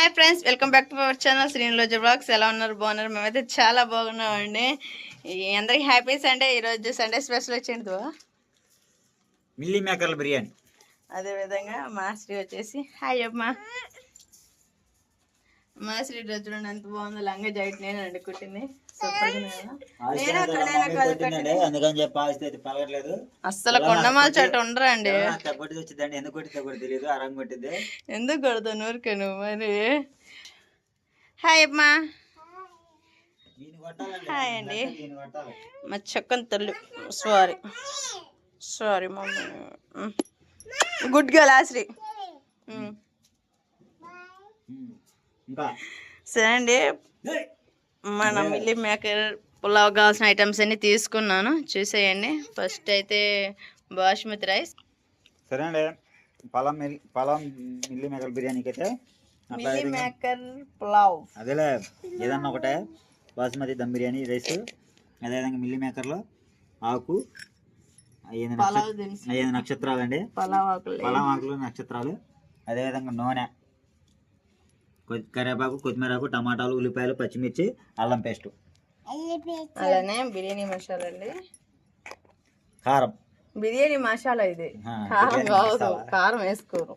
Hi friends welcome back to our channel శ్రీనిలోజ blogs ఎలా ఉన్నారు? బాగున్నారు? మేమైతే చాలా బాగున్నామండి. అందరికి హ్యాపీ సండే ఈరోజు సండే స్పెషల్ వచ్చింది మిల్లీ మేకర్ల బిర్యానీ. అదే విధంగా మా శ్రీ వచ్చేసి హాయ్ అమ్మా. మా శ్రీ చూడండి ఎంత బాగుందో లంగా జాకెట్ నేను అండి కుట్టింది. అందుకని చెప్పి ఆస్తి అయితే పలగట్లేదు అస్సలు కొండమాల చోట ఉండరండి. తగ్గొట్టి వచ్చిందండి. ఎందుకు తెలియదు. అరంగ కొట్టింది. ఎందుకు కొడతావు? నూరికే నువ్వు మరి. హాయ్ అమ్మా. హాయ్ అండి. మా చక్కని తల్లి. Sorry sorry mummy. Good girl Ashri. సరే అండి. ఏయ్! మన మిల్లీ మేకర్ పులావ్ కావాల్సిన ఐటమ్స్ అన్ని తీసుకున్నాను. చూసేయండి. ఫస్ట్ అయితే బాస్మతి రైస్. సరే అండి. పలం పలం మిల్లీ మేకర్ బిర్యానీకి అయితే మిల్లీ మేకర్ పులావ్. అదేలే. ఏదన్నా ఒకటే. బాస్మతి దమ్ బిర్యానీ రైస్. అదేవిధంగా మిల్లీ మేకర్లో ఆకు. ఐదు పలావ్ నక్షత్రాలు అండి పలావ్ ఆకులు. పలం ఆకులు నక్షత్రాలు. అదేవిధంగా నూనె. కొ- కరివేపాకు కొత్తిమీరకు టమాటాలు ఉల్లిపాయలు పచ్చిమిర్చి అల్లం పేస్ట్. అలానే బిర్యానీ మసాలా అండి కారం. బిర్యానీ మసాలా ఇది. కారం కాదు. కారం వేసుకోరు.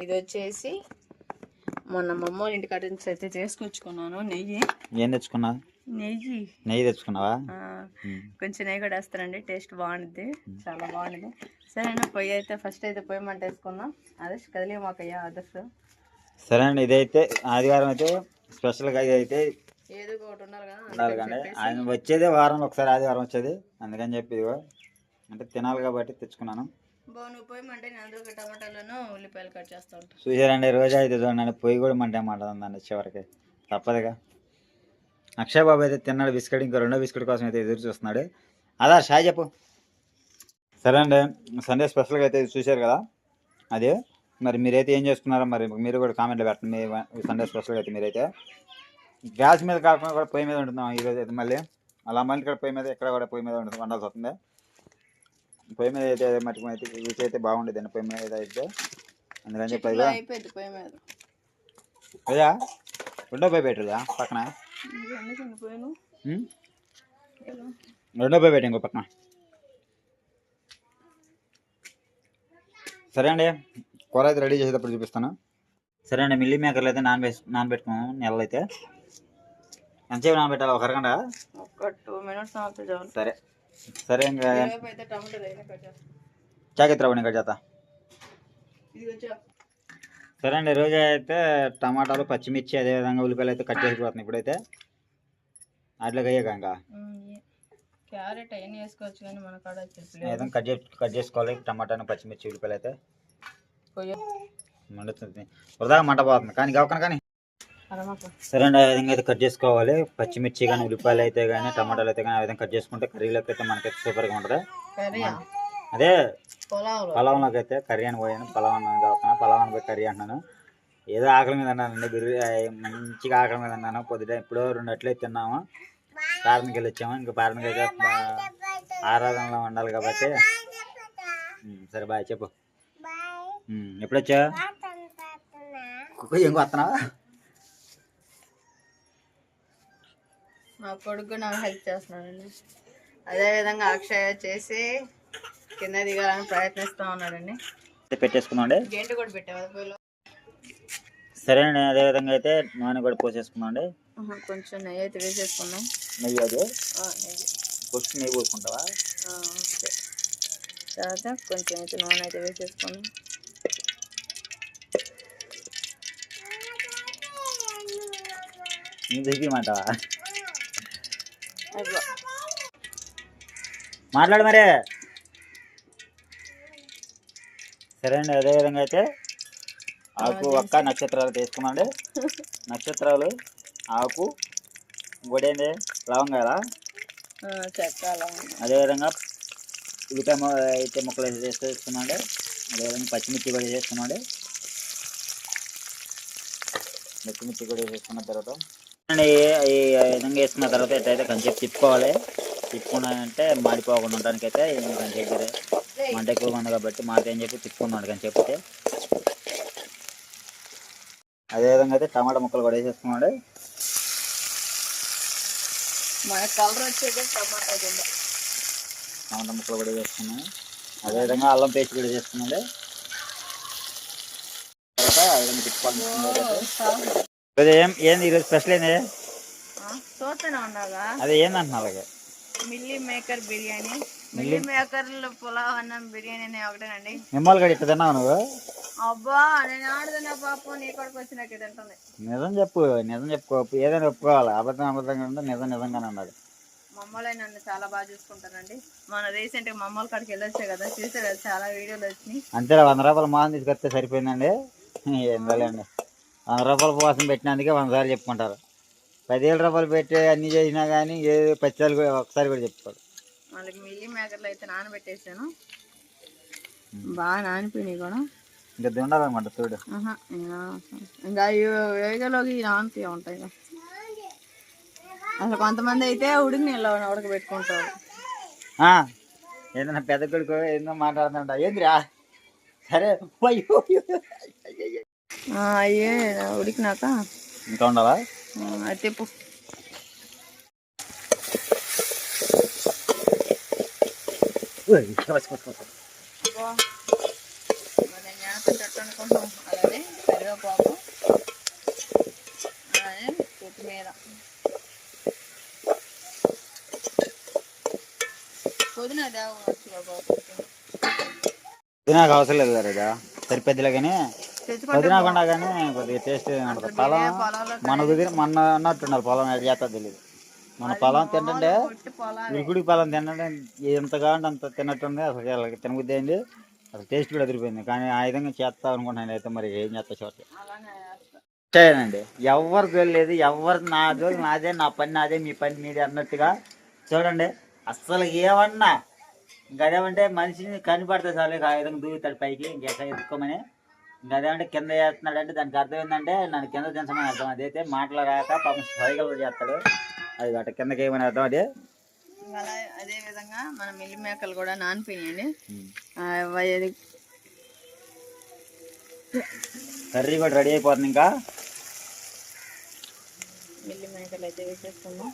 ఇది వచ్చేసి మొన్న మా అమ్మ వాళ్ళ ఇంటి కట్టిన అయితే చేసుకొచ్చుకున్నాను. నెయ్యి. ఏం తెచ్చుకున్నా నెయ్యి. నెయ్యి తెచ్చుకున్నావా. కొంచెం నెయ్యి కూడా వేస్తారండి టేస్ట్ బాగుంటుంది చాలా బాగుంటుంది సరే పొయ్యి అయితే ఫస్ట్ అయితే పొయ్యి మంట వేసుకుందాం. ఆదర్శ్ కదిలే మాకయ్యా ఆదర్శ్ సరే అండి ఇదైతే ఆదివారం అయితే స్పెషల్గా ఒకటి ఉండాలి కానీ ఆయన వచ్చేదే వారంలో ఒకసారి ఆదివారం వచ్చేది. అందుకని చెప్పి అంటే తినాలి కాబట్టి తెచ్చుకున్నాను. చూసారండి రోజా అయితే చూడండి పొయ్యి కూడా మంటే మాట ఉందండి చివరికి. తప్పదుగా. అక్షయ్ బాబు అయితే తిన్నాడు బిస్కెట్ ఇంకా రెండో బిస్కెట్ కోసం అయితే ఎదురు చూస్తున్నాడు. అదా షాయ్ చెప్పు. సరే అండి సండే స్పెషల్గా అయితే చూశారు కదా అది. మరి మీరైతే ఏం చేసుకున్నారో మరి మీరు కూడా కామెంట్లో పెట్టండి. మీ సండే స్పెషల్గా అయితే మీరైతే. గ్యాస్ మీద కాకుండా కూడా పొయ్యి మీద ఉంటున్నాం ఈరోజు అయితే మళ్ళీ. అలా మళ్ళీ ఇక్కడ పొయ్యి మీద ఇక్కడ కూడా పొయ్యి మీద ఉంటుంది వండాల్సి వస్తుంది. పొయ్యి మీద అయితే మట్టి అయితే రుచి అయితే బాగుండేదండి పొయ్యి మీద అయితే అందుకని చెప్పి పొయ్యి అయ్యా రెండో పై పెట్టుదా పక్కన? రెండో పై పెట్టు ఇంకో పక్కన. సరే అండి కూర అయితే రెడీ చేసేటప్పుడు చూపిస్తాను? సరే అండి మిల్లీ మేకర్లు అయితే నాన్ వేసి నానబెట్టుకున్నాము నెలలు అయితే. ఎంతసేపు నానబెట్టాలి ఒక అరగంట? ఒక టూ మినిట్స్ సరే. సరే ఇంకా. రేపు అయితే టమాటా అయినా కట్ చేస్తాను జాకెట్ రావండి ఇంకా చేత సరే అండి రోజు అయితే టమాటాలు పచ్చిమిర్చి అదేవిధంగా ఉల్లిపాయలు అయితే కట్ చేసిపోతున్నాయి ఇప్పుడైతే. అట్లకి అయ్యాక ఇంకా. క్యారెట్ అయినా వేసుకోవచ్చు కానీ మన కాడ కట్ కట్ చేసుకోవాలి టమాటాను పచ్చిమిర్చి ఉల్లిపాయలు అయితే. మండుతుంది. వృధాగా మంట పోతుంది. కానీ గవకన కానీ. అరమాకు సరే అండి ఆ విధంగా అయితే కట్ చేసుకోవాలి. పచ్చిమిర్చి కానీ ఉల్లిపాయలు అయితే కానీ టమాటాలు అయితే కానీ ఆ విధంగా కట్ చేసుకుంటే కర్రీలోకి అయితే మనకైతే సూపర్గా ఉంటుంది. అదే పొలావులు. పొలంలోకి అయితే కర్రీ అని పోయాను. పొలం అన్నాను అని పోయి కర్రీ అంటున్నాను. ఏదో ఆకలి మీద అన్నానండి బిర్యానీ మంచిగా ఆకలి మీద అన్నాను. పొద్దుట ఎప్పుడో రెండు అట్లే తిన్నాము. వెళ్ళి వచ్చాము. ఇంకా ఆ, ఆరాధనలో ఉండాలి కాబట్టి. సరే బాయ్. చెప్పు. ఉమ్, ఎప్పుడు వచ్చా ఏం వస్తున్నావా మా కొడుకు నాకు హెల్ప్ చేస్తున్నాడండి. అదే విధంగా అక్షయ చేసి కింద దిగాలని ప్రయత్నిస్తూ ఉన్నాడండి. పెట్టేసుకున్నాండి గేంటి కూడా పెట్టావు? పొయ్యిలో సరే అండి అదే విధంగా అయితే నూనె కూడా పోసేసుకున్నాండి కొంచెం నెయ్యి అయితే వేసేసుకున్నాం నెయ్యి అది? ఫస్ట్ నెయ్యి పోసుకుంటావా? తర్వాత కొంచెం అయితే నూనె అయితే వేసేసుకున్నాం నువ్వు అయిపో మాట్లాడు మరే. సరే అండి అదే విధంగా అయితే ఆకు ఒక్క నక్షత్రాలు తీసుకున్నాండి నక్షత్రాలు ఆకు ఇంకోటేంది లవంగాల. అదేవిధంగా ఉల్లిపాయ మొ- అయితే ముక్కలు వేసి వేసి వేసుకున్నాండి అదేవిధంగా పచ్చిమిర్చి కూడా వేసేసుకున్నాండి పచ్చిమిర్చి కూడా వేసేసుకున్న తర్వాత అండి ఈ విధంగా వేసుకున్న తర్వాత ఎట్లయితే కొంచెం తిప్పుకోవాలి తిప్పుకున్నానంటే మాడిపోకుండా ఉండడానికి అయితే కొంచెం మంట ఎక్కువగా ఉంది కాబట్టి మాట ఏం చెప్పి తిప్పుకున్నాడు కానీ చెప్తే అదేవిధంగా అయితే టమాటా ముక్కలు కూడా వేసేసుకున్నాడు. టమాటా ముక్కలు కూడా వేసుకున్నాను. అదేవిధంగా అల్లం పేస్ట్ కూడా చేసుకున్నాడు తర్వాత తిప్పుకోవాలి ఏం ఏంది ఈరోజు స్పెషల్ ఏంది? చూస్తూనే అదే ఏందంటున్నా అలాగే milli maker biryani. Milli maker pulao అన్నం బిర్యానీ అనే ఒకటేనండి. మిమ్మల్ని కూడా ఇట్లా తిన్నావు నువ్వు? అబ్బా నేను ఆడుతున్నా పాపం నీ కొడుకు వచ్చి నాకు ఇది ఉంటుంది నిజం చెప్పు నిజం చెప్పుకో ఏదైనా ఒప్పుకోవాలి. అబద్ధం అబద్ధంగా ఉంటే నిజం నిజంగానే ఉండాలి. మమ్మల్ని నన్ను చాలా బాగా చూసుకుంటారండి. మన రీసెంట్గా మమ్మల్ని కాడికి వెళ్ళొచ్చే కదా చూసే కదా చాలా వీడియోలు వచ్చినాయి. అంతే వంద రూపాయలు మాసం తీసుకొస్తే సరిపోయిందండి. ఏం లేదండి. వంద రూపాయల కోసం పెట్టినందుకే వంద సార్లు చెప్పుకుంటారు. పదివేల రూపాయలు పెట్టి అన్ని చేసినా కానీ ఏ పచ్చాలు కూడా ఒకసారి కూడా చెప్పుకోరు వాళ్ళకి మిల్లీ మేకర్లు అయితే నానబెట్టేసాను. బాగా నానిపోయినాయి కూడా. ఇంకా ఉండాలన్నమాట చూడు ఇంకా వేగలోకి నానతీ ఉంటాయి. అసలు కొంతమంది అయితే ఉడికి నీళ్ళు ఉడకబెట్టుకుంటారు. ఆ, ఏదైనా పెద్ద కొడుకు ఏందో మాట్లాడుతుంటా ఏందిరా? సరే అయ్యో, ఉడికినాక? ఇంకా ఉండాలా అనుకుంటున్నాం అలానే కరివేపాకు అలానే కొత్తిమీర. పుదీనా దేవచ్చు పుదీనాకు అవసరం లేదు కదా సరిపెద్దలే కానీ తెచ్చుకుంటే పుదీనాకుండా కానీ కొద్దిగా టేస్ట్ ఉంటుంది పొలం మన కుదిరి మన అన్నట్టున్నారు పొలం ఎట్లా చేస్తా తెలియదు మన పొలం తింటుంటే ఇరుగుడి పొలం తింటుంటే ఎంత కావాలంటే అంత తిన్నట్టుంది. అసలు తినబుద్ధి అయింది అసలు టేస్ట్ కూడా అదిరిపోయింది. కానీ ఆ విధంగా చేస్తా అనుకుంటున్నాను అయితే మరి ఏం చేస్తా వేస్తా. చేయనండి ఎవరు చూడలేదు ఎవరు నా జోలు నాదే నా పని నాదే మీ పని మీదే అన్నట్టుగా చూడండి. అస్సలు ఏమన్నా ఇంకా అదేమంటే మనిషిని కనిపడితే చాలు ఆ విధంగా దూకుతాడు పైకి ఇంకెక్కడ ఎత్తుకోమని. అదేమంటే కింద చేస్తున్నాడు అంటే దానికి అర్థం ఏంటంటే నన్ను కింద దించమని అర్థం. అదైతే మాట్లాడాక పాపం సైకిల్ చేస్తాడు. అది అట కిందకి ఏమని అర్థం అదే? అదే విధంగా మన మిల్లి మేకలు కూడా నానిపోయాయండి కర్రీ కూడా రెడీ అయిపోతుంది ఇంకా? మిల్లి మేకలు అయితే వేసేసుకున్నాం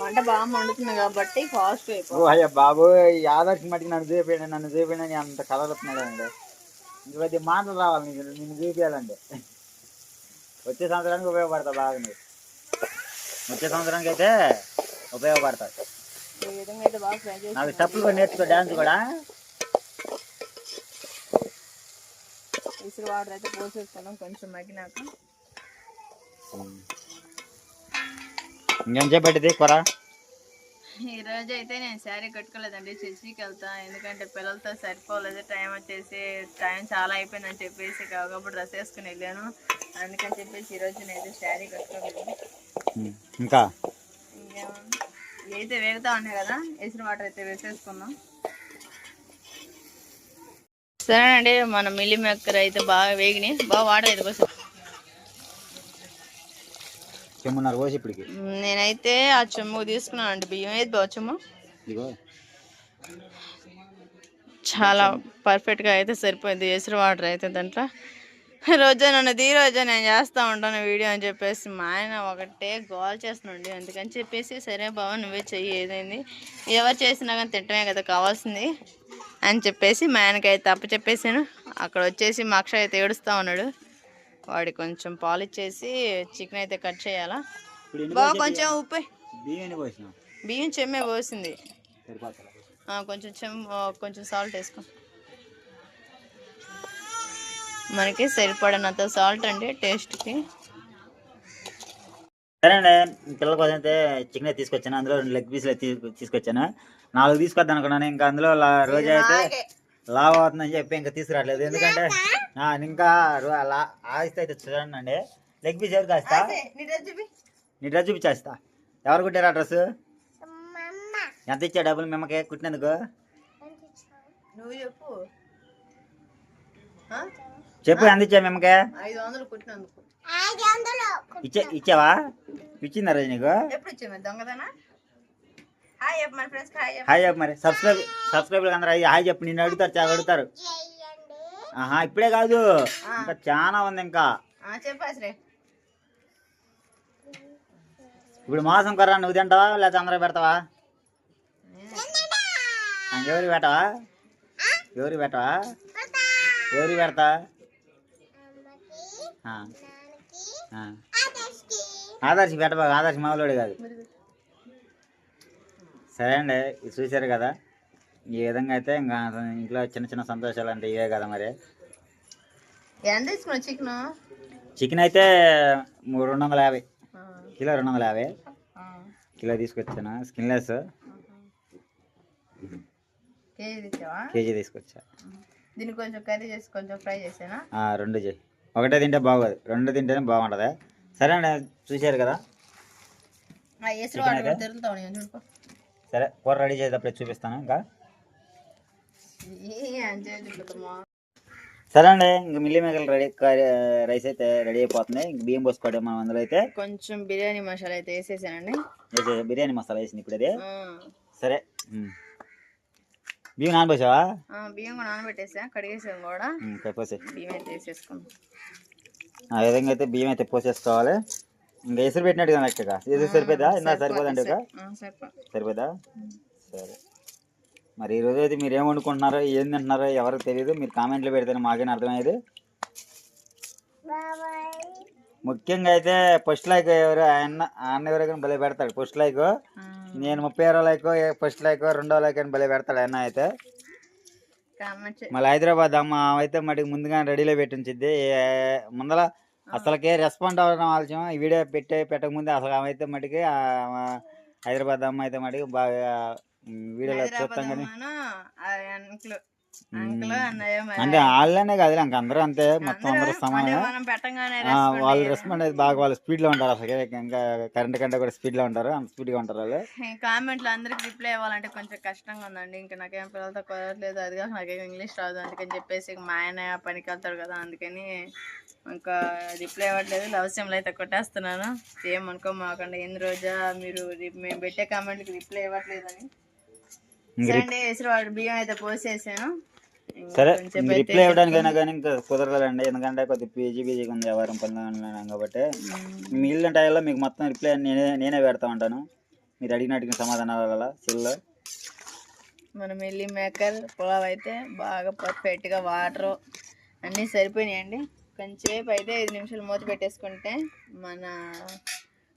మంట బాగా మండుతుంది కాబట్టి ఫాస్ట్ అయిపోయి అయ్యా బాబు ఆదర్శ మటుకు నన్ను చూపించండి నన్ను చూపించండి అంత కలర్ వస్తున్నాడండి ఇంకొద్ది మాటలు రావాలి నీకు నిన్ను చూపించాలండి వచ్చే సంవత్సరానికి ఉపయోగపడతా బాగా నీకు. వచ్చే సంవత్సరానికి అయితే ఉపయోగపడతా ఈ విధంగా అయితే బాగా ఫ్రై చేసి నాకు స్టెప్పులు కూడా నేర్చుకో డ్యాన్స్ కూడా. విసిరి వాటర్ అయితే పోసేసుకున్నాం కొంచెం మగ్గినాక. ఇంకేం చెప్పేది కూర? ఈ రోజు అయితే నేను శారీ కట్టుకోలేదండి చర్చికి వెళ్తా ఎందుకంటే పిల్లలతో సరిపోలేదు టైం వచ్చేసి టైం చాలా అయిపోయిందని చెప్పేసి కాబట్టి డ్రెస్ వేసుకుని వెళ్ళాను. అందుకని చెప్పేసి ఈ రోజు నేనైతే శారీ కట్టుకోలేదు. ఇంకా? అయితే వేగుతా ఉన్నాయి కదా వేసిన వాటర్ అయితే వేసేసుకుందాం. సరేనండి మన మిల్లి మెక్కర్ అయితే బాగా వేగినాయి. బాగా వాటర్ అయితే చెమ్మున్నర పోసి ఇప్పటికి. నేనైతే ఆ చెమ్ము తీసుకున్నానండి బియ్యం ఏది బాగా చెమ్ము? ఇదిగో. చాలా పర్ఫెక్ట్గా అయితే సరిపోయింది. ఎసురు వాటర్ అయితే దాంట్లో. రోజా నన్ను ఈ రోజా నేను చేస్తూ ఉంటాను వీడియో అని చెప్పేసి మా ఆయన ఒకటే గోల్ చేస్తున్నాండి. అందుకని చెప్పేసి సరే బావ నువ్వే చెయ్యి ఏదైంది? ఎవరు చేసినా కానీ తింటమే కదా కావాల్సింది అని చెప్పేసి మా ఆయనకి అయితే అప్ప చెప్పేసాను అక్కడ వచ్చేసి మా అక్షయ్ అయితే ఏడుస్తూ ఉన్నాడు. వాడికి కొంచెం పాలు ఇచ్చేసి చికెన్ అయితే కట్ చేయాలా? పోసి కొంచెం ఉప్పు. బియ్యం చెమ్మే పోసింది. కొంచెం చెమ్ కొంచెం సాల్ట్ వేసుకో. మనకి సరిపడినంత సాల్ట్ అండి టేస్ట్కి. సరే అండి పిల్లల కోసం అయితే చికెన్ తీసుకొచ్చాను. అందులో రెండు లెగ్ పీసులు తీసుకొచ్చాను. నాలుగు తీసుకొద్దాం అనుకున్నాను. ఇంకా అందులో రోజు అయితే లావ్ అవుతుందని చెప్పి ఇంకా తీసుకురావట్లేదు. ఎందుకంటే ఆ, ఇంకా రో- లా- ఆయిస్తే అయితే చూడండి అండి లెగ్ పీస్ ఎవరు కాస్తా నీ డ్రెస్ చూపించేస్తా ఎవరు కుట్టారు ఆ డ్రెస్ ఎంత ఇచ్చా డబ్బులు మిమ్మకే? కుట్టినందుకు? నువ్వు చెప్పు? చెప్పు ఎంత ఇచ్చా మిమ్మకే? ఐదు వందలు కుట్టినందుకు. ఇచ్చే ఇచ్చావా? ఇచ్చిందా రోజు నీకు? ఎప్పుడు ఇచ్చాము దొంగదనా హాయ్ చెప్పు మరి సబ్స్క్రైబ్ సబ్స్క్రైబర్ అందరూ హాయ్ హాయ్ చెప్పు. నిన్ను అడుగుతారు చాలా అడుగుతారు. ఆహా ఇప్పుడే కాదు. ఇంకా చాలా ఉంది ఇంకా. చెప్పాసరే ఇప్పుడు మాసం కర్ర నువ్వు తింటావా లేకపోతే అందరూ పెడతావా? ఎవరికి పెట్టవా? ఎవరికి పెట్టవా? ఎవరికి పెడతా. ఆదర్శి పెట్టబా ఆదర్శి మామూలుడు కాదు. సరే అండి ఇది చూశారు కదా. ఈ విధంగా అయితే ఇంకా ఇంట్లో చిన్న చిన్న సంతోషాలు అంటే ఇవే కదా మరి. ఎంత తీసుకున్నావు చికెన్ చికెన్ అయితే రెండు వందల యాభై. కిలో రెండు వందల యాభై. కిలో తీసుకొచ్చాను స్కిన్లెస్. కేజీ తీసుకొచ్చా. దీన్ని కొంచెం కర్రీ చేసి కొంచెం ఫ్రై చేసానా? రెండు చేయి. ఒకటే తింటే బాగోదు రెండు తింటేనే బాగుంటుంది. సరే అండి చూశారు కదా. ఎసురు సరే కూర రెడీ చేసేటప్పుడే చూపిస్తాను ఇంకా? సరే అండి ఇంక మిల్లీ మేకలు రెడీ రైస్ అయితే రెడీ అయిపోతుంది. ఇంక బియ్యం పోసుకోవడం మనం అందులో అయితే. కొంచెం బిర్యానీ మసాలా అయితే వేసేసానండి. వేసే బిర్యానీ మసాలా వేసింది ఇప్పుడు అది. సరే. బియ్యం నానబోసావా బియ్యం కూడా నానబెట్టేసా కడిగేసాం కూడా. బియ్యం అయితే వేసేసుకున్నాం. ఆ విధంగా అయితే బియ్యం అయితే పోసేసుకోవాలి. ఇంకా ఎసురు పెట్టినట్టుగా లెక్కగా ఎసురు సరిపోదా ఇందా సరిపోదండి సరిపో. సరిపోదా సరే. మరి ఈరోజు అయితే మీరు ఏం వండుకుంటున్నారో ఏం తింటున్నారో ఎవరికి తెలియదు మీరు కామెంట్లు పెడితేనే మాకేం అర్థమయ్యేది. ముఖ్యంగా అయితే ఫస్ట్ లైక్ ఎవరు ఆయన ఆయన ఎవరైనా భలే పెడతాడు. ఫస్ట్ లైక్ నేను ముప్పై ఆరో లైక్ ఫస్ట్ లైక్ రెండో లైక్ అని భలే పెడతాడు ఆయన అయితే. మళ్ళీ హైదరాబాద్ అమ్మ అయితే మటుకు ముందుగా రెడీలో పెట్టి ఉంచిద్ది ఏ- ముందల అసలుకే రెస్పాండ్ అవ్వడం ఆలస్యం ఈ వీడియో పెట్టే పెట్టక ముందే అసలు ఆమె అయితే మటుకి హైదరాబాద్ అమ్మ అయితే మటుకు బాగా వీడియోలో చూస్తాం కానీ అంటే వాళ్ళనే కాదు ఇంక అందరూ అంతే మొత్తం అందరూ సమానం. వాళ్ళు. రెస్పాండ్ అయితే బాగా వాళ్ళు స్పీడ్లో ఉంటారు అసలు ఇంకా కరెంట్ కంటే కూడా స్పీడ్లో ఉంటారు అంత స్పీడ్గా ఉంటారు వాళ్ళు. కామెంట్లు అందరికి రిప్లై ఇవ్వాలంటే కొంచెం కష్టంగా ఉందండి. ఇంకా నాకేం పిల్లలతో కుదరట్లేదు అది కాక నాకేం ఇంగ్లీష్ రాదు. అందుకని చెప్పేసి మా ఆయన పనికి వెళ్తాడు కదా అందుకని ఇంకా రిప్లై ఇవ్వట్లేదు లవ్ సింబల్ అయితే కొట్టేస్తున్నాను. ఏమనుకో మాకండి ఎన్ని రోజా మీరు మేము పెట్టే కామెంట్కి రిప్లై ఇవ్వట్లేదని సరే అండి ఎసురు వాడు బియ్యం అయితే పోసేసాను. సరే రిప్లై ఇవ్వడానికైనా కానీ ఇంకా కుదరలేదండి. ఎందుకంటే కొద్ది పీజీ పీజీగా ఉంది వ్యవహారం పనులు కాబట్టి. మిగిలిన టైంలో మీకు మొత్తం రిప్లై నేనే నేనే పెడతా ఉంటాను. మీరు అడిగినట్టుగా సమాధానాల సెల్లో మన మిల్లీ మేకర్ పులావ్ అయితే బాగా పర్ఫెక్ట్గా వాటర్ అన్నీ సరిపోయినాయండి. కొంచెంసేపు అయితే ఐదు నిమిషాలు మూత పెట్టేసుకుంటే మన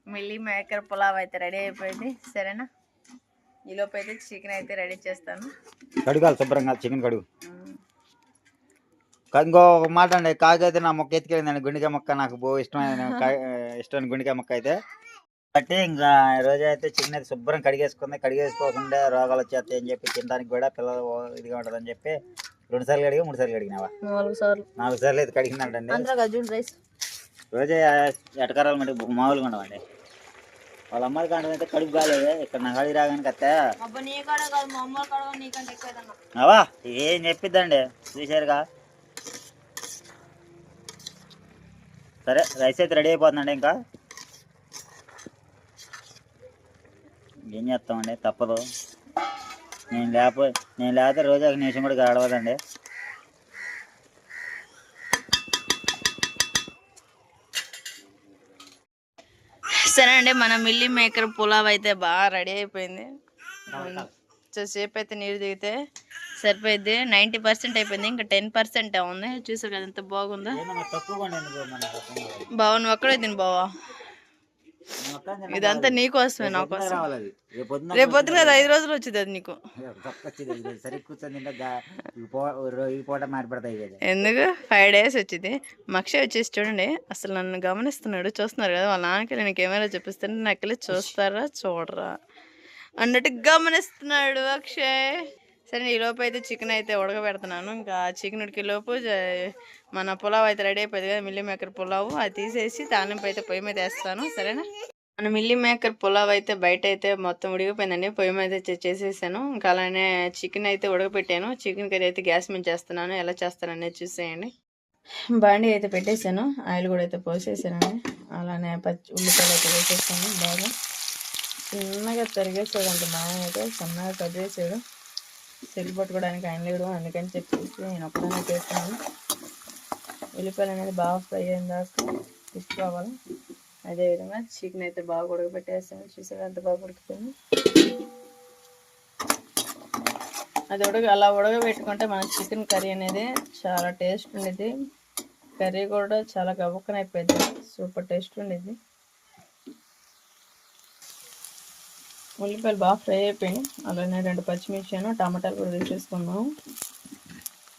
మిల్లీ మేకర్ పులావ్ అయితే రెడీ అయిపోయింది. సరేనా? ఈలోపు అయితే చికెన్ అయితే రెడీ చేస్తాను. కడుగాలి శుభ్రంగా చికెన్ కడుగు. ఇంకో ఒక మాట అండి కాకైతే నా మొక్క ఎత్తుకెళ్ళిందండి గుండెకాయ మొక్క నాకు బో ఇష్టమైన ఇష్టమైన గుండెకాయ మొక్క అయితే. కాబట్టి ఇంకా ఈ రోజు అయితే చికెన్ అయితే శుభ్రం కడిగేసుకుంది కడిగేసుకోకుండా రోగాలు వచ్చేస్తాయి అని చెప్పి తినడానికి కూడా పిల్లలు ఇదిగా ఉంటుంది అని చెప్పి రెండు సార్లు కడిగి మూడు సార్లు కడిగినావా? నాలుగు సార్లు. నాలుగు సార్లు అయితే కడిగిందంటండి. రైస్. రోజే ఎటకరాలు మట్టి మామూలుగా ఉండవండి. వాళ్ళ అమ్మాయి కాండం అయితే కడుపు కాలేదు. ఇక్కడ నా కాడికి రాగానే కత్తే అవా ఏం చెప్పిద్దండి? చూశారుగా. సరే రైస్ అయితే రెడీ అయిపోతుందండి ఇంకా. ఏం చేస్తామండి? తప్పదు. నేను లేకపో నేను లేకపోతే రోజు ఒక నిమిషం కూడా గడవదండి. సరే అండి? మన మిల్లీ మేకర్ పులావ్ అయితే బాగా రెడీ అయిపోయింది. సేపు అయితే నీరు దిగితే సరిపోయింది నైంటీ పర్సెంట్ అయిపోయింది. ఇంకా టెన్ పర్సెంట్ ఉంది. చూసారు కదా ఎంత బాగుందో. బావ నువ్వు ఒక్కడే తిని బావా. ఇదంతా నీకోసమే నా కోసం. రేపు పొద్దున కదా ఐదు రోజులు వచ్చింది అది నీకు. ఎందుకు? ఫైవ్ డేస్ వచ్చింది. మక్ష వచ్చేసి చూడండి అసలు నన్ను గమనిస్తున్నాడు. చూస్తున్నారు కదా వాళ్ళ నాన్నకి నేను కెమెరా చూపిస్తుంటే నాకు వెళ్ళి చూస్తారా చూడరా? అన్నట్టు గమనిస్తున్నాడు అక్షయ్. సరే ఈ అయితే చికెన్ అయితే ఉడకబెడుతున్నాను. ఇంకా చికెన్ ఉడికే లోపు మన పులావ్ అయితే రెడీ అయిపోయింది కదా మిల్లీ మేకర్ పులావ్. అది తీసేసి తాలింపు అయితే పొయ్యి మీద వేస్తాను సరేనా? మన మిల్లీ మేకర్ పులావ్ అయితే బయట అయితే మొత్తం ఉడిగిపోయిందండి పొయ్యి మీద అయితే చేసేసాను. ఇంకా అలానే చికెన్ అయితే ఉడకపెట్టాను చికెన్ కర్రీ అయితే గ్యాస్ మీద చేస్తున్నాను. ఎలా చేస్తాననేది చూసేయండి. బాండీ అయితే పెట్టేశాను. ఆయిల్ కూడా అయితే పోసేసానండి. అలానే పచ్చి ఉల్లిపాయలు అయితే వేసేసాను బాగా. చిన్నగా తరిగేసాడు అంత మా అయితే సన్నగా కట్ చేసాడు. సెల్ పట్టుకోవడానికి ఆయన లేడు. అందుకని చెప్పేసి నేను ఒక్కడనే చేస్తున్నాను ఉల్లిపాయలు అనేది బాగా ఫ్రై అయిన దాకా తీసుకోవాలి. అదేవిధంగా చికెన్ అయితే బాగా ఉడకబెట్టేస్తాను. చూసారు అంత బాగా ఉడికిపోయింది అది ఉడక అలా ఉడకబెట్టుకుంటే మన చికెన్ కర్రీ అనేది చాలా టేస్ట్ ఉండేది. కర్రీ కూడా చాలా గబుక్కన అయిపోయింది. సూపర్ టేస్ట్ ఉండేది. ఉల్లిపాయలు బాగా ఫ్రై అయిపోయి అలానే రెండు పచ్చిమిర్చిను టమాటాలు కూడా వేసేసుకున్నాం.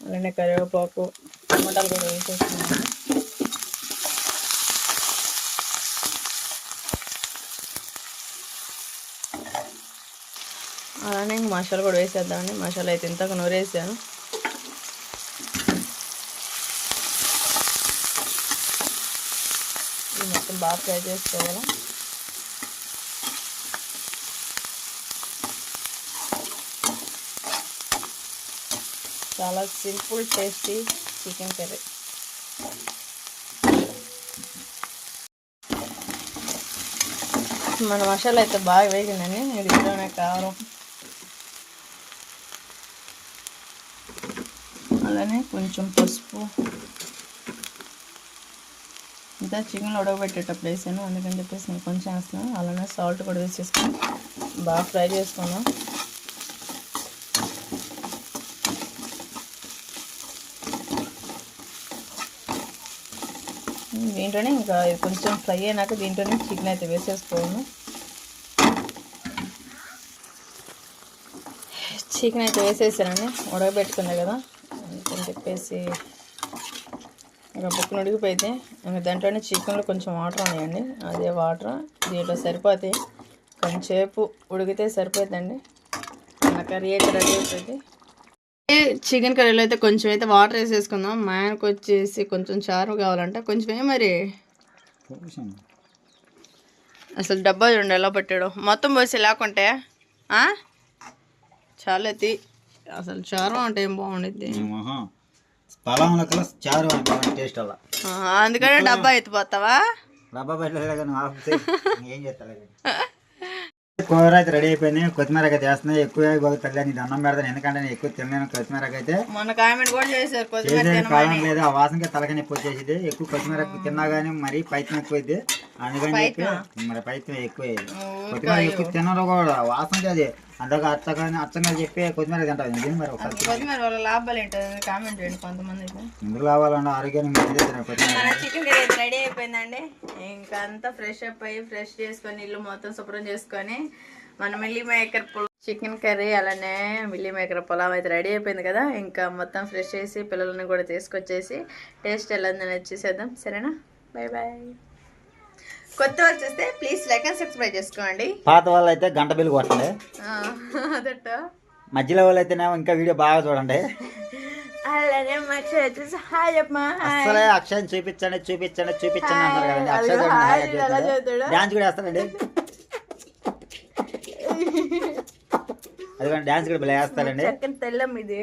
అలానే కరివేపాకు టమాటాలు కూడా వేసేసుకున్నాము అలానే ఇంక మసాలా కూడా వేసేద్దామండి మసాలా అయితే ఇంతకు నూరేసాను. మొత్తం బాగా ఫ్రై చేసుకోవాలి చాలా సింపుల్ టేస్టీ చికెన్ కర్రీ. మన మసాలా అయితే బాగా వేగిందని ఇది ఇంట్లోనే కారం అలానే కొంచెం పసుపు. ఇంకా చికెన్ ఉడకబెట్టేటప్పుడు వేసాను అందుకని చెప్పేసి నేను కొంచెం వేస్తున్నాను. అలానే సాల్ట్ కూడా వేసేసుకుని బాగా ఫ్రై చేసుకున్నాను దీంట్లోనే ఇంకా కొంచెం ఫ్రై అయినాక దీంట్లోనే చికెన్ అయితే వేసేసుకోను చికెన్ అయితే వేసేసానండి ఉడకబెట్టుకున్నా కదా అని చెప్పేసి ఇంకా బుక్కును ఉడికిపోయితే ఇంకా దాంట్లోనే చికెన్లో కొంచెం వాటర్ ఉన్నాయండి అదే వాటర్ దీంట్లో సరిపోతాయి. కొంచెంసేపు ఉడికితే సరిపోతుందండి. మన కర్రీ అయితే రెడీ అయిపోయింది చికెన్ కర్రీలో అయితే కొంచెం అయితే వాటర్ వేసేసుకుందాం. మా ఆయనకు వచ్చేసి కొంచెం చారు కావాలంటే. కొంచెం ఏ మరి? అసలు డబ్బా చూడండి ఎలా పట్టాడు. మొత్తం పోసి లేకుంటే? చాలా ఎత్తి అసలు చారు అంటే ఏం బాగుండిద్ది? అందుకనే డబ్బా ఎత్తిపోతావా? డబ్బా పెట్టలేదు ఏం చేస్తా కూర అయితే రెడీ అయిపోయింది కొత్తిమీర అయితే వేస్తున్నాయి. ఎక్కువ తల్లి నీకు దండం పెడతాను. ఎందుకంటే నేను ఎక్కువ తినలేను కొత్తిమీర అయితే. చేసే కాలం లేదు. ఆ వాసనకి తలకి నొప్పి వచ్చేసింది. ఎక్కువ కొత్తిమీర తిన్నా కానీ మరీ పైత్యం ఎక్కువ అందుకని చెప్పి మరి పైత్యం ఎక్కువ కొత్తిమీర ఎక్కువ తినరు కూడా. వాసనకి అది అందుక అచ్చగానే అచ్చంగా చెప్పి కొత్తిమీర తింటాను ఇది మరి ఒకసారి కొద్దిమీర వాళ్ళ లాభాలు ఏంటో కామెంట్ చేయండి కొంతమంది అయితే ఎందుకు రావాలన్నా ఆరోగ్యానికి మన చికెన్ అయితే రెడీ అయిపోయిందండి. ఇంకా అంతా ఫ్రెష్ అప్ అయ్యి ఫ్రెష్ చేసుకొని ఇల్లు మొత్తం శుభ్రం చేసుకొని మన మిల్లీ మేకర్ చికెన్ కర్రీ అలానే మిల్లీ మేకర్ పొలావ్ అయితే రెడీ అయిపోయింది కదా. ఇంకా మొత్తం ఫ్రెష్ చేసి పిల్లల్ని కూడా తీసుకొచ్చేసి టేస్ట్ ఎలా ఉందని వచ్చేసేద్దాం సరేనా? బాయ్ బాయ్ కొత్త వాళ్ళు చూస్తే ప్లీజ్ లైక్ అండ్ సబ్స్క్రైబ్ చేసుకోండి. పాత వాళ్ళు అయితే గంట బిల్లు కొట్టండి. ఆ, అదట్టు. మధ్యలో వాళ్ళు అయితేనేమో ఇంకా వీడియో బాగా చూడండి. అలానే మచ్చ వచ్చేసి హాయ్ అసలే అక్షయం చూపించండి చూపించండి చూపించండి అంటారు కదండి. అక్షయ్? డాన్స్ కూడా వేస్తాడండి. అదిగోండి డాన్స్ కూడా చక్కని తెల్లం ఇది.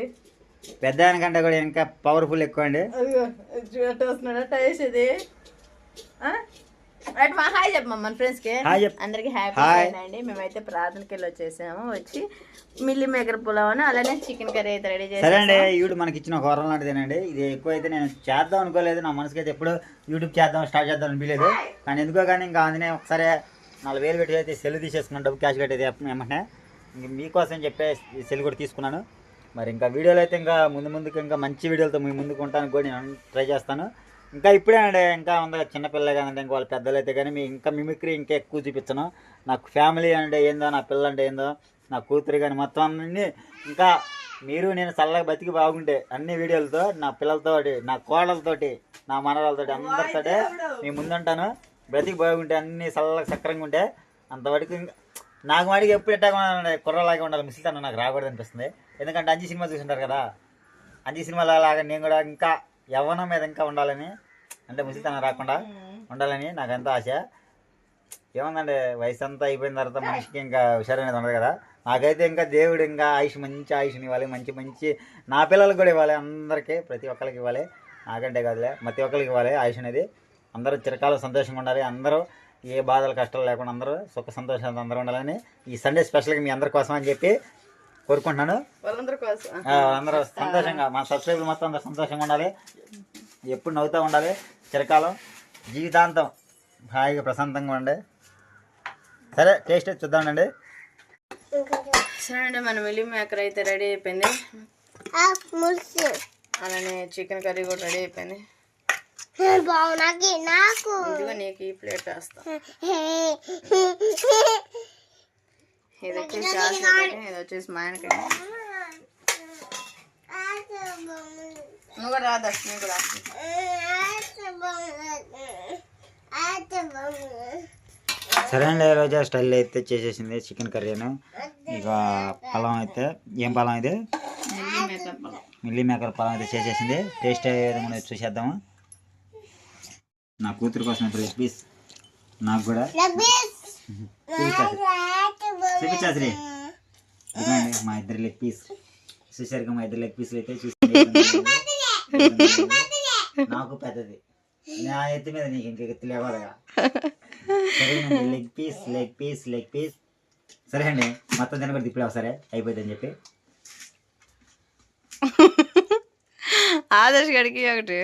పెద్ద కూడా ఇంకా పవర్ఫుల్ ఎక్కువ అండి మా హాయ్ చెప్పమ్మా మన ఫ్రెండ్స్కి. అందరికి హ్యాపీ హాయ్. అండి. మేమైతే ప్రార్థనకి వెళ్ళి వచ్చేసాము వచ్చి మిల్లీ మేకర్ పులావ్ అని అలానే చికెన్ కర్రీ అయితే రెడీ సరే చేసాము అండి ఈవిడ మనకి ఇచ్చిన ఒక వరం లాంటిదేనండి. ఇది ఎక్కువ అయితే నేను చేద్దాం అనుకోలేదు. నా మనసుకి అయితే ఎప్పుడు యూట్యూబ్ చేద్దాం స్టార్ట్ చేద్దాం అనిపించలేదు కానీ ఎందుకో కానీ ఇంకా అందునే ఒకసారి నాలుగు వేలు పెట్టి అయితే సెల్ తీసేసుకున్నాను డబ్బు క్యాష్ కట్టేది ఏమంటే ఇంక మీకోసం చెప్పే సెల్ కూడా తీసుకున్నాను. మరి ఇంకా వీడియోలు అయితే ఇంకా ముందు ముందుకు ఇంకా మంచి వీడియోలతో మీ ముందుకు ఉంటాను కూడా నేను ట్రై చేస్తాను. ఇంకా ఇప్పుడే అండి ఇంకా ఉంది చిన్నపిల్ల కాదండి ఇంకా వాళ్ళ పెద్దలు అయితే కానీ మీ ఇంకా మిమిక్రీ ఇంకా ఎక్కువ చూపించను నాకు ఫ్యామిలీ అంటే ఏందో నా పిల్ల అంటే ఏందో నా కూతురు కానీ మొత్తం అన్ని ఇంకా మీరు నేను చల్లగా బతికి బాగుంటే అన్ని వీడియోలతో నా పిల్లలతోటి నా కోడలతోటి నా మనవాళ్ళతోటి అందరితోటి మీ ముందుంటాను. బ్రతికి బాగుంటే అన్ని చల్లగా సక్రంగా ఉంటే అంతవరకు ఇంకా నాకు వాడికి ఎప్పుడు ఎట్టా కుర్రలాగా ఉండాలి ముసలితనం నాకు రాకూడదు అనిపిస్తుంది. ఎందుకంటే అంజీ సినిమా చూసింటారు కదా అంజీ సినిమాలో లాగా నేను కూడా ఇంకా యవ్వనం మీద ఇంకా ఉండాలని అంటే ముసలితనం రాకుండా ఉండాలని నాకు ఎంతో ఆశ. ఏముందండి వయసు అంతా అయిపోయిన తర్వాత మనిషికి ఇంకా హుషారు అనేది ఉండదు కదా. నాకైతే ఇంకా దేవుడు ఇంకా ఆయుష్ మంచి ఆయుష్ని ఇవ్వాలి మంచి మంచి నా పిల్లలకు కూడా ఇవ్వాలి అందరికీ ప్రతి ఒక్కరికి ఇవ్వాలి. నాకంటే కాదులే ప్రతి ఒక్కరికి ఇవ్వాలి ఆయుష్ అనేది. అందరూ చిరకాలం సంతోషంగా ఉండాలి అందరూ ఏ బాధలు కష్టాలు లేకుండా అందరూ సుఖ సంతోషాలతో అందరూ ఉండాలని ఈ సండే స్పెషల్గా మీ అందరి కోసం అని చెప్పి కోరుకుంటున్నాను. వాళ్ళందరి కోసం. అందరూ సంతోషంగా మా సబ్స్క్రైబర్ మొత్తం అందరూ సంతోషంగా ఉండాలి. ఎప్పుడు నవ్వుతూ ఉండాలి. చిరకాలం జీవితాంతం హాయిగా ప్రశాంతంగా ఉండే సరే టేస్ట్ చూద్దామండి సరే అండి మన మిల్లీ మేకర్ అయితే రెడీ అయిపోయింది. అలానే చికెన్ కర్రీ కూడా రెడీ అయిపోయింది. బాగున్నాకి నాకు. ఇదిగో నీకు ఈ ప్లేట్ వేస్తా ఇది వచ్చేసి ఇది వచ్చేసి మా ఆయనకి నువ్వు కూడా రాదా నువ్వు కూడా సరే అండి రోజా స్టైల్ అయితే చేసేసింది చికెన్ కర్రీను ఇక పొలం అయితే ఏం పొలం ఇది? మిల్లీ మేకర్ పొలం అయితే చేసేసింది. టేస్ట్ ఏ విధంగా చూసేద్దాము. నా కూతురు కోసం ఇప్పుడు లెగ్ పీస్ నాకు కూడా. ఇదిగోండి మా ఇద్దరు లెగ్ పీస్. చూసారుగా మా ఇద్దరు లెగ్ పీస్లు అయితే చూసి నాకు పెద్దది. నా ఎత్తి మీద నీకు ఇంక ఎత్తి సరేనండి leg piece leg piece leg piece సరే అండి మొత్తం తినకూడదు ఇప్పుడే సరే అయిపోయిందని చెప్పి. ఆదర్శ్ గడికి ఒకటి.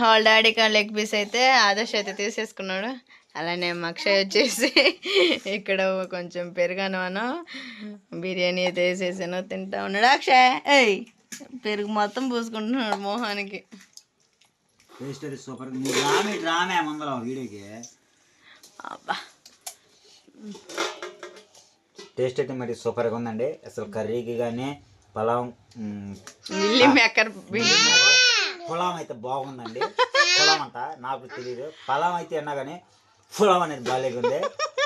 వాళ్ళ డాడీకి లెగ్ పీస్ అయితే ఆదర్శ్ అయితే తీసేసుకున్నాడు. అలానే మక్షయ్ వచ్చేసి ఇక్కడ కొంచెం పెరుగను బిర్యానీ అయితే వేసేసాను తింటా ఉన్నాడు. అక్షయ్ ఏయ్ పెరుగు మొత్తం పూసుకుంటున్నాడు మోహానికి. టేస్ట్ అది సూపర్ అబ్బా. టేస్ట్ అయితే మరి సూపర్గా ఉందండి. అసలు కర్రీకి కానీ పొలం పొలం అయితే బాగుందండి. పొలం అంట నాకు తెలియదు పొలం అయితే అన్నా కానీ పొలం అనేది బాగాలేగా ఉంది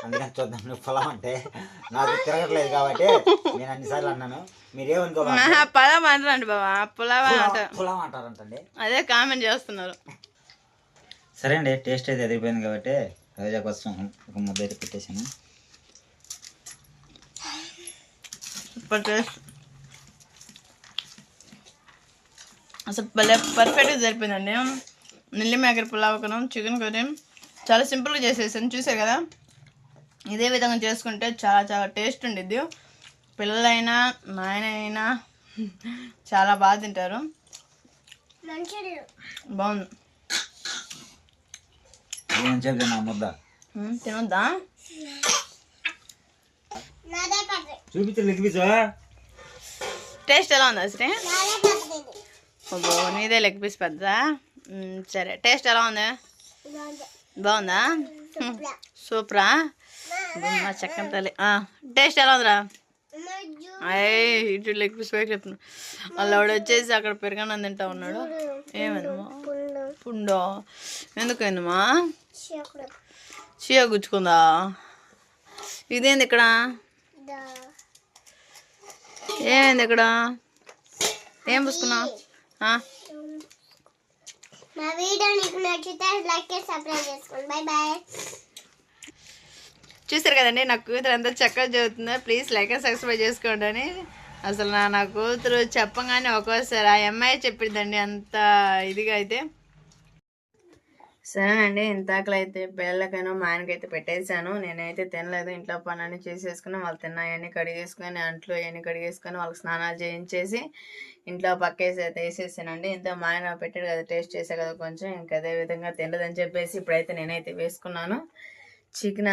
అందుకని చూద్దాం పొలం అంటే. నాకు తిరగట్లేదు కాబట్టి నేను అన్నిసార్లు అన్నాను. మీరేమనుకో పొలం అంటారండి బాబా అంటారు పొలం అంటారంటండి. అదే కామెంట్ చేస్తున్నారు. సరే అండి టేస్ట్ అయితే ఎదిరిపోయింది కాబట్టి రోజా కోసం ఒక ముద్ద అయితే టేస్ట్. అసలు భలే పర్ఫెక్ట్గా సరిపోయిందండి నిల్లి మేకర్ పులావ్ కనం చికెన్ కర్రీ చాలా సింపుల్గా చేసేసాను. చూసారు కదా? ఇదే విధంగా చేసుకుంటే చాలా చాలా టేస్ట్ ఉండిద్ది. పిల్లలైనా నాయనైనా చాలా బాగా తింటారు. బాగుంది. తినొద్దా? టేస్ట్ ఎలా ఉంది అసలు నాదే లెగ్ పీస్ పెద్ద సరే. టేస్ట్ ఎలా ఉంది? బాగుందా? సూపరా. మా చక్కని తల్లి. టేస్ట్ ఎలా ఉందిరా? అయ్యి ఇటు లెగ్ పీస్ పైకి చెప్తున్నా వాళ్ళు ఆవిడ వచ్చేసి అక్కడ పెరగనం తింటా ఉన్నాడు. ఏమైందమ్మా? పుండో. ఎందుకు అయిందమ్మా చక్రం చీయ గుచ్చుకుందా? ఇదేంది ఇక్కడ? ఏమైంది ఇక్కడ? ఏం పూసుకున్నావు మా వీడియో నీకు నచ్చితే లైక్ చేసి సబ్స్క్రైబ్ చేసుకోండి. బాయ్ బాయ్ చూసారు కదండి నా కూతురు అంతా చక్కగా చదువుతుందో. ప్లీజ్ లైక్ అండ్ సబ్స్క్రైబ్ చేసుకోండి అని. అసలు నా నా కూతురు చెప్పగానే ఒక్కోసారి ఆ అమ్మాయి చెప్పిద్దండి అంత ఇదిగా అయితే. సరేనండి ఇంతాకలు అయితే పిల్లలకైనా మా ఆయనకైతే పెట్టేశాను. నేనైతే తినలేదు ఇంట్లో పనులన్నీ చేసేసుకుని వాళ్ళు తిన్నాయని కడిగేసుకొని అంట్లో అవన్నీ కడిగేసుకొని వాళ్ళకి స్నానాలు చేయించేసి ఇంట్లో పక్కేసి అయితే వేసేసానండి ఇంత మా ఆయన పెట్టాడు కదా టేస్ట్ చేసే కదా కొంచెం ఇంకా అదే విధంగా తినదని చెప్పేసి ఇప్పుడైతే నేనైతే వేసుకున్నాను. చికెన్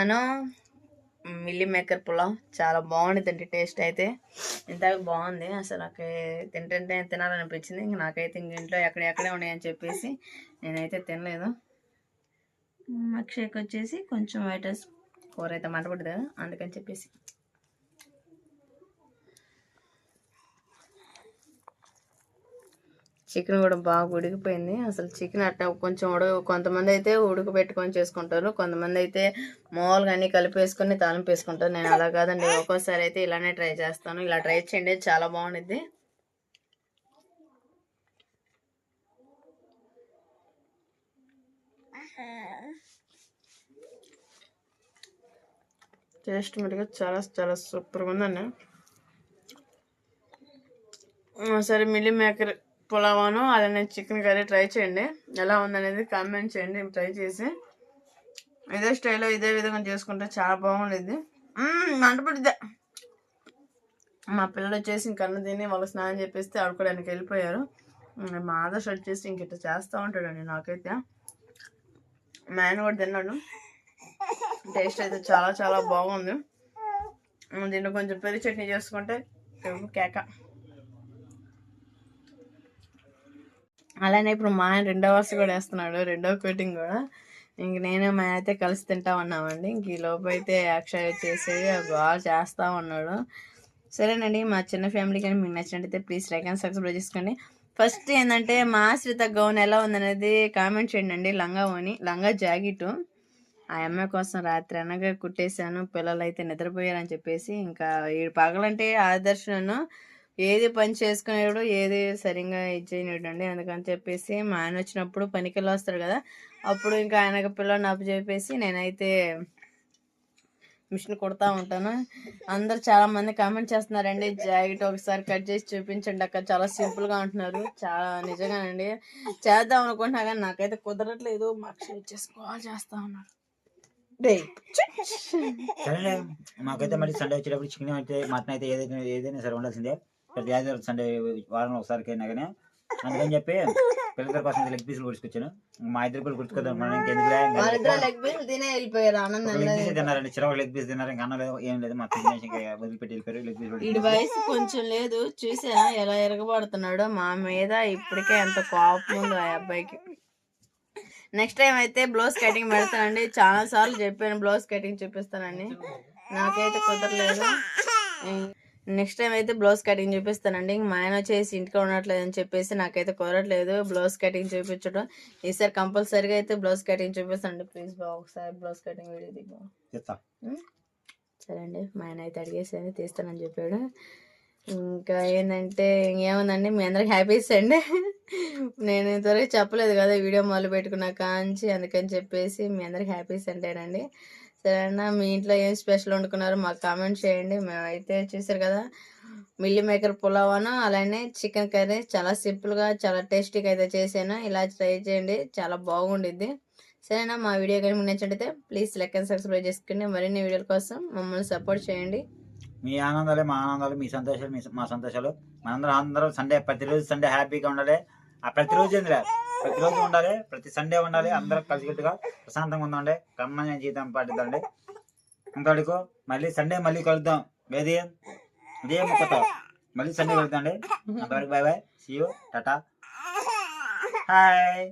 మిల్లీ మేకర్ పులావ్ చాలా బాగుంది తింటే టేస్ట్ అయితే. ఇంత బాగుంది అసలు నాకు తింటుంటే తినాలనిపించింది. ఇంక నాకైతే ఇంక ఇంట్లో ఎక్కడ ఎక్కడే ఉన్నాయని చెప్పేసి నేనైతే తినలేదు. అక్షయ్కి వచ్చేసి కొంచెం వైట్ రైస్ కూర అయితే మంటపడదు అందుకని చెప్పేసి. చికెన్ కూడా బాగా ఉడికిపోయింది. అసలు చికెన్ అట్ట కొంచెం ఉడక కొంతమంది అయితే ఉడకబెట్టుకొని చేసుకుంటారు. కొంతమంది అయితే మామూలుగా అన్ని కలిపేసుకొని తాలింపు వేసుకుంటారు. నేను అలా కాదండి. ఒక్కోసారి అయితే ఇలానే ట్రై చేస్తాను. ఇలా ట్రై చేయండి. చాలా బాగుండిద్ది. టేస్ట్ మటుగా చాలా చాలా సూపర్గా ఉందండి. సరే మిల్లీ మేకర్ పులావాను అలానే చికెన్ కర్రీ ట్రై చేయండి. ఎలా ఉందనేది కామెంట్ చేయండి. ట్రై చేసి. ఇదే స్టైల్లో ఇదే విధంగా చేసుకుంటే చాలా బాగుండేది. మంటపడిద్దే మా పిల్లలు వచ్చేసి ఇంకన్నా తిని వాళ్ళు స్నానం చేపిస్తే ఆడుకోవడానికి వెళ్ళిపోయారు. మా ఆదర్శ వచ్చేసి ఇంక ఇట్లా చేస్తూ ఉంటాడండి నాకైతే. మా ఆయన కూడా తిన్నాడు. టేస్ట్ అయితే చాలా చాలా బాగుంది. ఉమ్, దీంట్లో కొంచెం పెరి చట్నీ చేసుకుంటే కేక. అలానే ఇప్పుడు మా ఆయన రెండో వరుస కూడా వేస్తున్నాడు రెండో కోటింగ్ కూడా. ఇంక నేను మా అయితే కలిసి తింటా ఉన్నామండి. ఇంక ఈ లోపు అయితే అక్షయ్ వచ్చేసి బాగా చేస్తూ ఉన్నాడు. సరేనండి మా చిన్న ఫ్యామిలీ కానీ మీకు నచ్చినట్టయితే ప్లీజ్ లైక్ అండ్ సబ్స్క్రైబ్ చేసుకోండి. ఫస్ట్ ఏంటంటే మా ఆశ్రిత గౌన్ ఎలా ఉందనేది కామెంట్ చేయండి అండి లంగా ఓని లంగా జాకెట్. ఆ అమ్మాయి కోసం రాత్రి అనగా కుట్టేశాను. పిల్లలు అయితే నిద్రపోయారని చెప్పేసి ఇంకా ఈ పగలంటే ఆదర్శను ఏది పని చేసుకునేవాడు ఏది సరిగ్గా ఇది చేయలేడు అండి అందుకని చెప్పేసి మా ఆయన వచ్చినప్పుడు పనికి వెళ్ళి వస్తాడు కదా. అప్పుడు ఇంకా ఆయనకు పిల్లల్ని అప్పు చెప్పేసి నేనైతే మిషన్ కుడతా ఉంటాను. అందరు చాలా మంది కామెంట్ చేస్తున్నారండి. జాకెట్ ఒకసారి కట్ చేసి చూపించండి అక్క. చాలా సింపుల్గా ఉంటున్నారు. చాలా నిజంగానండి. చేద్దాం అనుకుంటున్నా కానీ నాకైతే కుదరట్లేదు. మాకు షేర్ చేసుకోవాలి చేస్తా ఉన్నారు. మాకైతే మళ్ళీ సండే వచ్చేటప్పుడు చికెన్ అయితే మటన్ అయితే ఏదైనా ఏదైనా సరే ఉండాల్సిందే. ప్రతి ఆదివారం సండే వారంలో ఒకసారికి అయినా కానీ అందుకని చెప్పి పిల్లల కోసం లెగ్ పీసులు కొడుచుకొచ్చాను మా ఇద్దరు కూడా కుడుచుకోదాం మనం ఇంకెందుకులే ఇంకా వాళ్ళిద్దరు లెగ్ పీస్ తినే వెళ్ళిపోయారు ఒక ఆనందంగా లెగ్ పీస్ తిన్నారండి చిరవ లెగ్ పీస్ తిన్నారు ఇంకా అన్నం లేదు ఏం లేదు మా ఇంకా వదిలిపెట్టి వెళ్ళిపోయారు లెగ్ పీస్ వీడి వయసు కొంచెం లేదు చూసా ఎలా ఎరగబడుతున్నాడో మా మీద ఇప్పటికే ఎంత కోపం ఉందో ఆ అబ్బాయికి. నెక్స్ట్ టైం అయితే బ్లౌజ్ కటింగ్ పెడతానండి. చాలా సార్లు చెప్పాను బ్లౌజ్ కటింగ్ చూపిస్తానని. నాకైతే కుదరలేదు. నెక్స్ట్ టైం అయితే బ్లౌజ్ కటింగ్ చూపిస్తానండి. ఇంక మా ఆయన వచ్చేసి ఇంటికి ఉండట్లేదు అని చెప్పేసి నాకైతే కుదరట్లేదు. బ్లౌజ్ కటింగ్ చూపించడం. ఈసారి కంపల్సరీగా అయితే బ్లౌజ్ కటింగ్ చూపిస్తానండి. ప్లీజ్ బాగా ఒకసారి బ్లౌజ్ కటింగ్ వీడియో దిగు. సరే అండి మా ఆయన అయితే అడిగేసి తీస్తానని చెప్పాడు. ఇంకా ఏంటంటే ఇంకేముందండి? మీ అందరికి హ్యాపీస్ అండి. నేను ఇంతవరకు చెప్పలేదు కదా వీడియో మొదలు పెట్టుకున్నాక అంచి అందుకని చెప్పేసి మీ అందరికి హ్యాపీస్ అంటేనండి. సరేనా? మీ ఇంట్లో ఏం స్పెషల్ వండుకున్నారో? మాకు కామెంట్ చేయండి. మేమైతే చూసారు కదా మిల్లీ మేకర్ పులావ్ అను అలానే చికెన్ కర్రీ. చాలా సింపుల్గా చాలా టేస్టీగా అయితే చేశాను. ఇలా ట్రై చేయండి. చాలా బాగుండిద్ది. సరేనా? మా వీడియో కానీ నచ్చినట్టయితే ప్లీజ్ లైక్ అండ్ సబ్స్క్రైబ్ చేసుకోండి. మరిన్ని వీడియోల కోసం మమ్మల్ని సపోర్ట్ చేయండి. మీ ఆనందాలే మా ఆనందాలు మీ సంతోషాలు మీ మా సంతోషాలు. మనందరం అందరం సండే ప్రతిరోజు సండే హ్యాపీగా ఉండాలి. ఆ ప్రతిరోజు ఎందుకు ప్రతిరోజు ఉండాలి ప్రతి సండే ఉండాలి అందరం కలిసికట్టుగా ప్రశాంతంగా ఉందండి కమ్మని జీవితం పాటిద్దండి ఇంతవరకు మళ్ళీ సండే మళ్ళీ కలుద్దాం. వేది ఇదే ముక్కతో మళ్ళీ సండే కలుద్దాం అండి అంతవరకు bye bye see you tata hi